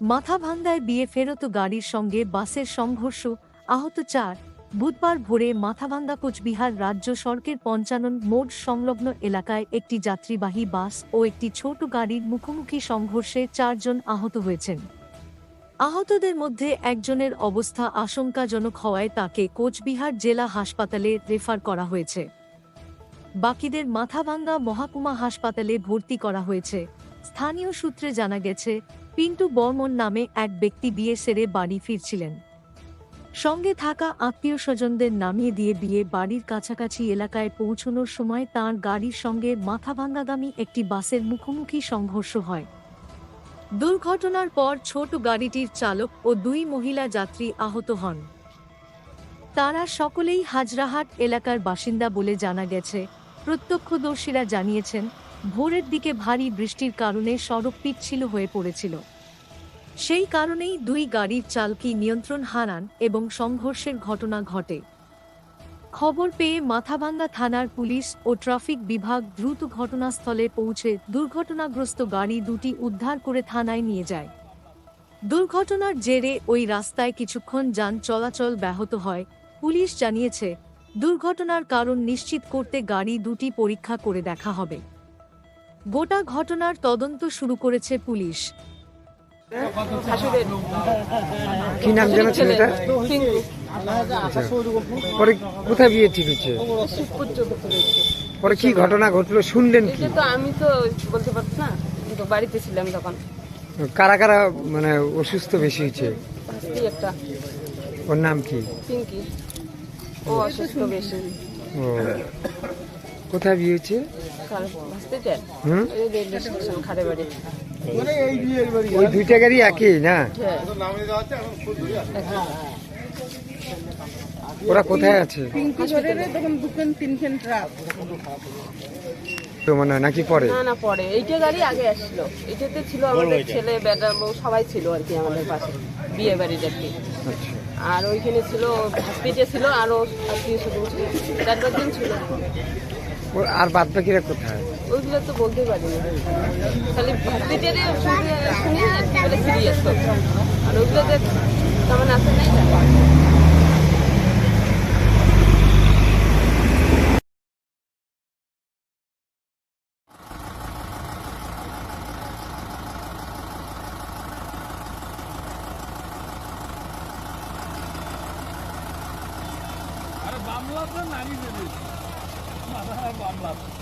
মাথাভাঙ্গায় বিয়ে ফেরত গাড়ির সঙ্গে বাসের সংঘর্ষ, আহত চার। বুধবার ভোরে মাথাভাঙ্গা কোচবিহার রাজ্য সড়কের পঞ্চানন মোড় সংলগ্ন এলাকায় একটি যাত্রীবাহী বাস ও একটি ছোট গাড়ির মুখোমুখি সংঘর্ষে চারজন আহত হয়েছেন। আহতদের মধ্যে একজনের অবস্থা আশঙ্কাজনক হওয়ায় তাকে কোচবিহার জেলা হাসপাতালে রেফার করা হয়েছে। বাকিদের মাথাভাঙ্গা মহাকুমা হাসপাতালে ভর্তি করা হয়েছে। স্থানীয় সূত্রে জানা গেছে পিন্টু বর্মন নামে এক ব্যক্তি বিয়ে সেরে বাড়ি ফিরছিলেন। সঙ্গে থাকা আত্মীয় স্বজনদের নামিয়ে দিয়ে বিয়ে বাড়ির কাছাকাছি এলাকায় পৌঁছানোর সময় তার গাড়ির সঙ্গে মাথাভাঙ্গাগামী একটি বাসের মুখোমুখি সংঘর্ষ হয়। দুর্ঘটনার পর ছোট গাড়িটির চালক ও দুই মহিলা যাত্রী আহত হন। তারা সকলেই হাজরাহাট এলাকার বাসিন্দা বলে জানা গেছে। প্রত্যক্ষদর্শীরা জানিয়েছেন ভোরের দিকে ভারী বৃষ্টির কারণে সড়ক পিচ্ছিল হয়ে পড়েছিল। সেই কারণেই দুই গাড়ির চালকি নিয়ন্ত্রণ হারান এবং সংঘর্ষের ঘটনা ঘটে। খবর পেয়ে মাথাভাঙ্গা থানার পুলিশ ও ট্রাফিক বিভাগ দ্রুত ঘটনাস্থলে পৌঁছে দুর্ঘটনাগ্রস্ত গাড়ি দুটি উদ্ধার করে থানায় নিয়ে যায়। দুর্ঘটনার জেরে ওই রাস্তায় কিছুক্ষণ যান চলাচল ব্যাহত হয়। পুলিশ জানিয়েছে, দুর্ঘটনার কারণ নিশ্চিত করতে গাড়ি দুটি পরীক্ষা করে দেখা হবে। গোটা ঘটনার তদন্ত শুরু করেছে পুলিশ। কি নাম যেন ছেলেটা। পরে কোথায় বিয়ে ঠিক হচ্ছে পরে কি ঘটনা ঘটলো শুনলেন কি? তো আমি তো বলতে পারছি না কিন্তু বাড়িতে ছিলাম তখন। কারা কারা মানে অসুস্থ বেশি হয়েছে? ওর নাম কি? পিঙ্কি। ও অসুস্থ বেশি। ও। কোথায় বিয়ে হচ্ছে কাল ভাসতে চায় হুম ওই রেলওয়ে স্টেশন খাড়ে বাড়ি। ওই দুইটা গাড়ি একই না? হ্যাঁ। ওরা কোথায় আছে? তো মানে নাকি পরে? না না পরে। এইটা গাড়ি আগে আসছিল এইটাতে ছিল আমাদের ছেলে বেটা বউ সবাই ছিল আর কি আমাদের পাশে। বিয়ে বাড়ির আর কি। আচ্ছা। আর ওইখানে ছিল হসপিটাল ছিল আরও আত্মীয় স্বজন ছিল। চার ছিল। আর বাদ বাকিরা কোথায়? ওইগুলো তো বলতে পারিনি। খালি হসপিটালে শুনে সিরিয়াস আর ওইগুলোতে তেমন আছে নাই। নামি দেবে 你把灯了